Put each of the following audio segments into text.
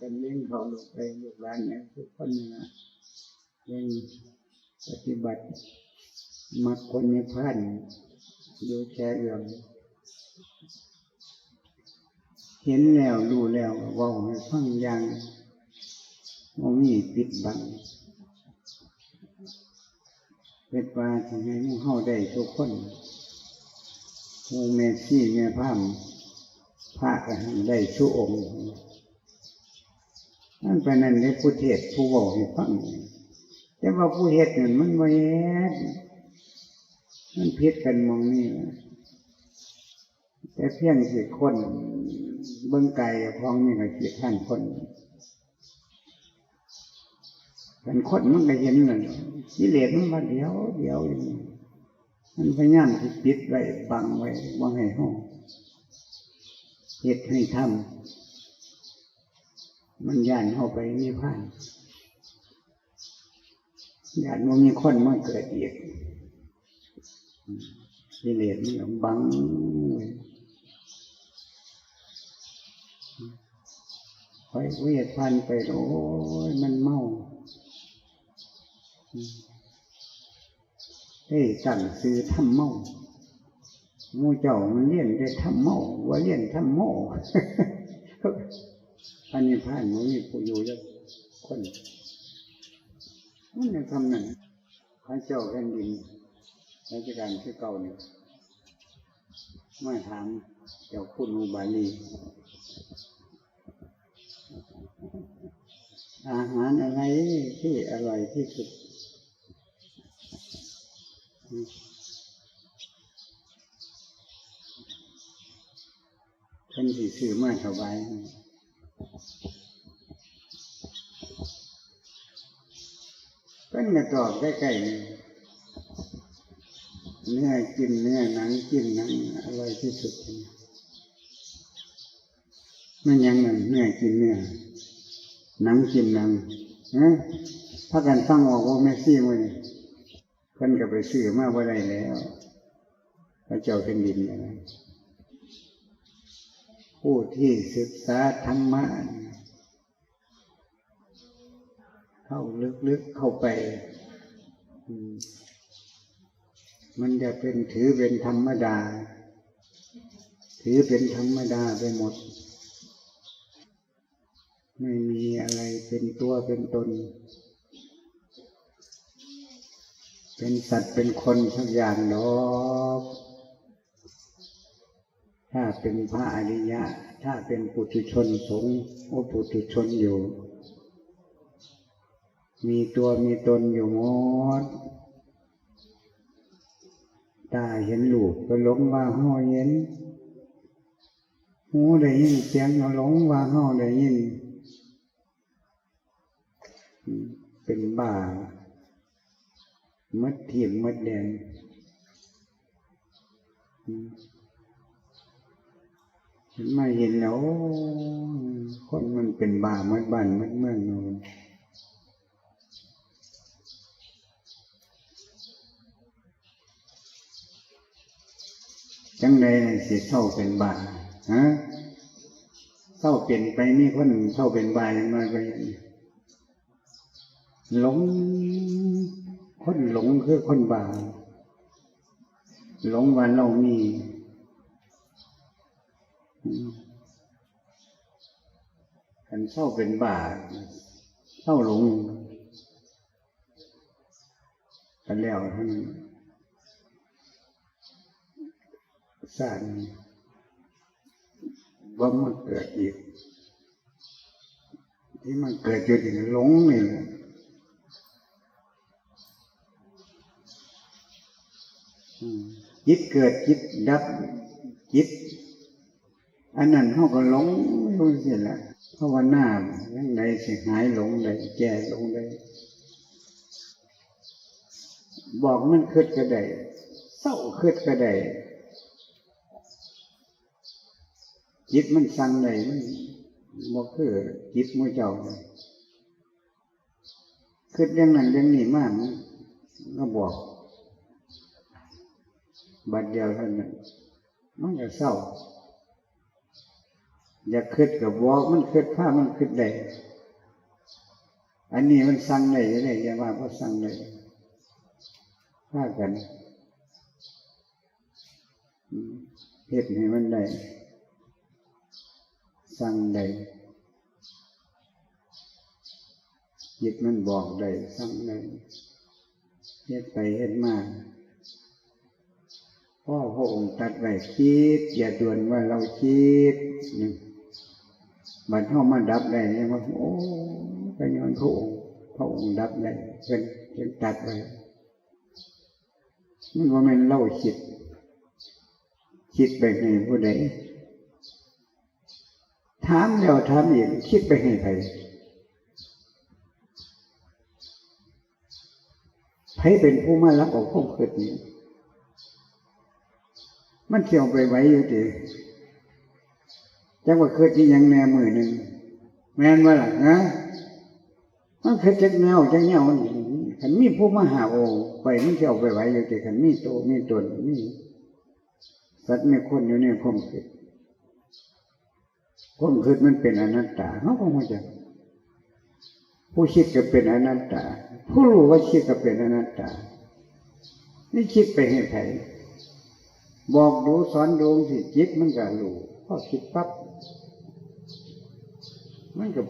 กันเลี้ยงเขาลูกไปลูกหลานเนี่ยทุกคนนะเลี้ยงปฏิบัติมักคนในพันอยู่แค่เอื้อมเห็นแล้วรู้แล้วว่าให้ฟังอย่างว่ามีปิดบังเป็นว่าทำให้มู่เฮาได้ทุกคนมู่แม่ชี่แม่พามพระก็ให้ได้ชุองค์ นั่นไปนั่นได้ผู้เทศผู้บอกให้ฟังแต่ว่าผู้เฮ็ดนั่นมันไม่เฮ็ดมันพิดกันมองนี่แต่เพียงสิคนเบื้องไกลพองนี่ก็ขีดท่านคนเป็นคนมันก็เห็นนั่นกิเลสมันมาเดียวเดียวอยู่มันพยายามที่ปิดไว้บังไว้ว่าให้ห้องเฮ็ดให้ทำ มันย่านเข้าไปนิพพานญาติมันมีคนมาเกิดอีกกิเลสมันบังไว้คอยเวทพันไปโอ้ยมันเมาเฮ้ยสั่งซื้อทำเมามูเจ้ามันเลี้ยนได้ทำเมาว่าเลี้ยนทำเมา อันนี้ผ่านมันมีผู้อยู่แล้วคนมันจะทำนั่นข้าเจ้าแผ่นดินราชการที่เก่าเนี่ยมาถามเจ้าคุณอุบาลีอาหารอะไรที่อร่อยที่สุดเป็นสีสื่อมาถวาย เป็นกระตอบใกล้ๆนี่เนื้อกินเนื้อหนังกินหนังอร่อยที่สุดมันยังไงเนื้อกินเนื้อหนังกินหนังฮะถ้ากันฟังออกว่าแม่ซี่มือเพิ่นก็ไปซื้อมาว่าได้แล้วพระเจ้าเป็นดินอย่างนั้น ผู้ที่ศึกษาธรรมะเข้าลึกๆเข้าไป มันจะเป็นถือเป็นธรรมดา ถือเป็นธรรมดาไปหมด ไม่มีอะไรเป็นตัวเป็นตน เป็นสัตว์เป็นคนสักอย่างดอก ถ้าเป็นพระอริยะ ถ้าเป็นปุถุชนสงฆ์โอปุถุชนอยู่ มีตัวมีตนอยู่หมดตาเห็นลูกก็หลงว่าห่อเห็นหูได้ยินเสียงก็หลงว่าห่อได้ยิน เป็นบ้ามัดเทียมมัดแดง ฉันมาเห็นแล้วคนมันเป็นบ้ามัดบ้านมัดเมืองเนาะจังใดสิเศร้าเป็นบาฮะเศร้าเป็นไปมีคนเศร้าเป็นบาอย่างน้อยไปหลงคนหลงคือคนบาหลงวันเรามี กันเศร้าเป็นบาเศร้าหลงกันแล้วท่านสร้างว่ามันเกิดอีก ที่มันเกิดอยู่ที่หลงนี่แหละจิตเกิดจิตดับจิต อันนั้นเขาก็หลงรู้สิละเพราะว่าหน้ายังไงสิหายหลงได้แก่หลงได้บอกมันคืดก็ได้เศร้าคืดก็ได้จิตมันสั่งได้มันบอกคือจิตมือเจ้าคือเรื่องนั้นเรื่องนี้มากก็บอก บัดเดียวเท่านั้นมันจะเศร้า อยากคิดกับบอกมันคิดผ้ามันคิดได้อันนี้มันสั่งได้เลยอย่าว่าเพราะสั่งได้ผ้ากันเฮ็ดให้มันได้สั่งได้จิตมันบอกได้สั่งได้เฮ็ดไปเฮ็ดมาพ่อพระองค์ตัดไว้คิด อย่าด่วนว่าเราคิดนี่ บัดเข้ามาดับได้เนี่ยว่าโอ้ไปย้อนพระองค์พระองค์ดับได้เป็นเป็นตัดไว้มันว่ามันเล่าคิด คิดไปให้ผู้ใดถามแล้วถามอีกคิดไปให้ใครใครเป็นผู้มารับเอาความคิดนี้ มันเที่ยวไปไว้อยู่ดี จังว่าคิดที่ยังแนมือหนึ่งแม่นว่าล่ะนะมันคิดจักแนวจักแนวขันมีผู้มหาโอไปมันเที่ยวไปไว้อยู่ดีขันมีโตมีตนมีสัตว์มีคนอยู่ในความคิดความคิดมันเป็นอนัตตาเขาก็ไม่จักผู้คิดก็เป็นอนัตตา ผู้รู้ว่าคิดก็เป็นอนัตตา นี่คิดไปให้ใครบอกดูสอนดูสิจิตมันก็รู้พอคิดปั๊บ มันก็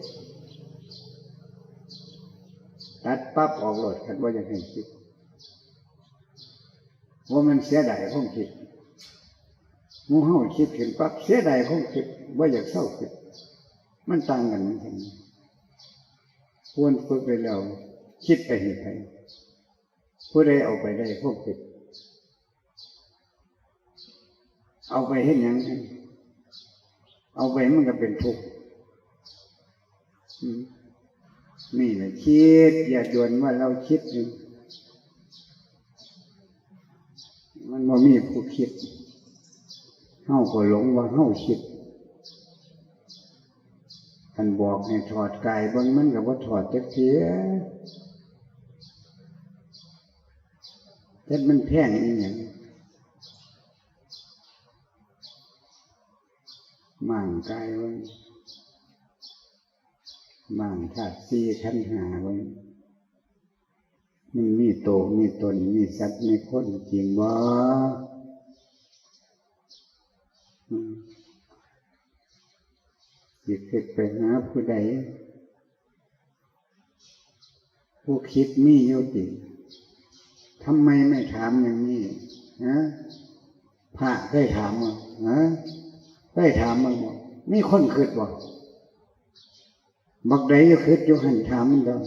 ตัดปั๊บออกหลดกันว่าอย่างให้คิดว่ามันเสียดายความคิดมูเฮาคิดถึงปั๊บเสียดายคงคิดว่าอยากเศร้าคิด มันต่างกันมันถึงควรฝึกไปแล้วคิดไปให้ใครผู้ใดเอาไปได้พวกคิด เอาไปเห็นยัง เอาไปมันก็เป็นทุกข์ นี่แหละคิด อย่าด่วนว่าเราคิดอยู่ มันบ่มีผู้คิดเฮาก็หลงว่าเฮาคิดกันบอกให้ถอดกายบางมันกับว่าถอดจักเทียแต่มันแพงอีหยังมั่งกายไว้ มั่างธาตุสี่ขันหาไว้มันมีโตมีตนมีสัตว์มีคนจริงบ่จิตคิดไปหาผู้ใด ผู้คิดมีอยู่ติทำไมไม่ถามอย่างนี้ฮะพระเคยถามมั้งฮะเคยถามมั้งบอกมีคนคิดบอก บักใดจะคิดอยู่หันถามมันดอก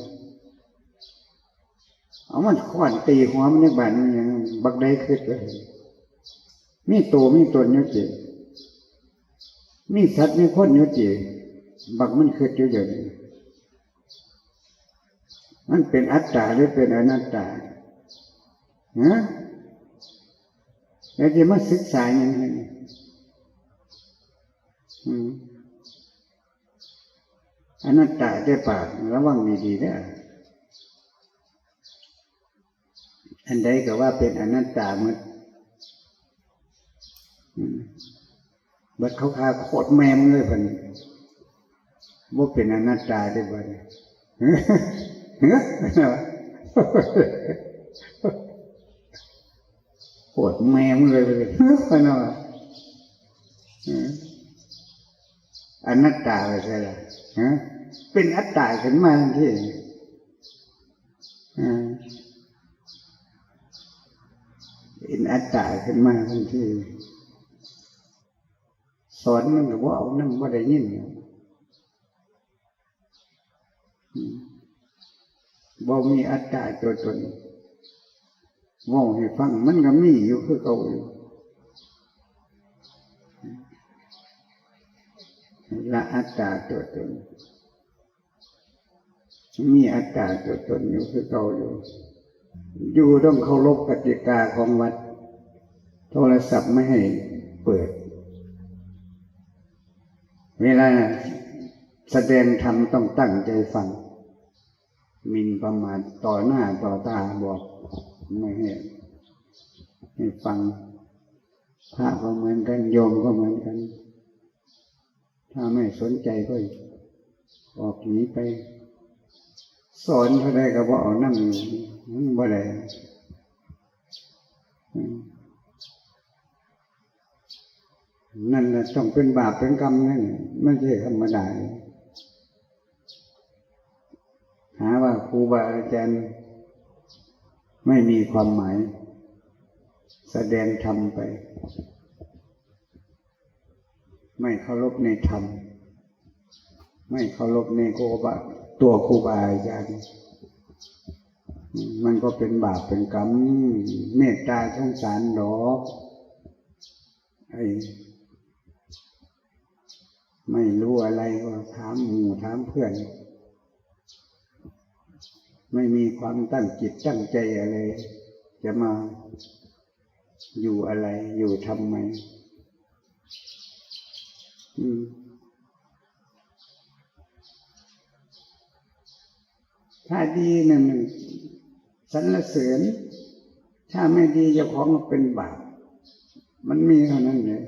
เอามันขวานตีหัวมันในบ้านมันอย่างบักใดคิดเลยมีตัวมีตนอยู่จิมีสัตว์มีคนอยู่จิบักมันคิดอยู่อย่างนี้มันเป็นอัตตาหรือเป็นอนัตตาฮะแล้วจะมาศึกษาอย่างไรอืม อนัตตาได้ปากระวังดีๆนะอันใดก็ว่าเป็นอนัตตามดอืมบัดเขาคาโคตรแมมเลยพันว่าเป็นอนัตตาได้บ่เนี่ยเฮ้ยเฮ้ยปวดแมมเลยเลยเฮ้ยนะอนัตตาไปใช่ไหมฮะ เป็นอัตตาขึ้นมาทันทีอ่เป็นอัตตาขึ้นมาทันทีสอนมันก็ว่าเอานั่งว่าได้ยินบ่มีอัตตาตัวตนว่าให้ฟังมันก็มีอยู่คือเก่าอยู่ ละอัตตาตัวตนมีอัตตาตัวตนอยู่คือเก่าอยู่ อยู่ต้องเคารพกติกาของวัด โทรศัพท์ไม่ให้เปิด เวลาแสดงธรรมต้องตั้งใจฟัง มินประมาทต่อหน้าต่อตาบอกไม่ให้ให้ฟังพระก็เหมือนกันโยมก็เหมือนกัน ถ้าไม่สนใจก็ออกหนีไป สอนเท่าใดก็บ่เอานั่งมันบ่ได้นั่นแหละต้องเป็นบาปเป็นกรรมนั่นไม่ใช่ธรรมดาหาว่าครูบาอาจารย์ไม่มีความหมาย แสดงธรรมไป ไม่เคารพในธรรม ไม่เคารพในครูบาตัวครูบาอาจารย์มันก็เป็นบาปเป็นกรรมเมตตาสงสารดอกไอ้ไม่รู้อะไรก็ถามหมู่ถามเพื่อน ไม่มีความตั้งจิตตั้งใจอะไร จะมาอยู่อะไรอยู่ทำไม ถ้าดีหนึ่งหนึ่งสรรเสริญถ้าไม่ดีจะของเป็นบาปมันมีเท่านั้นเลย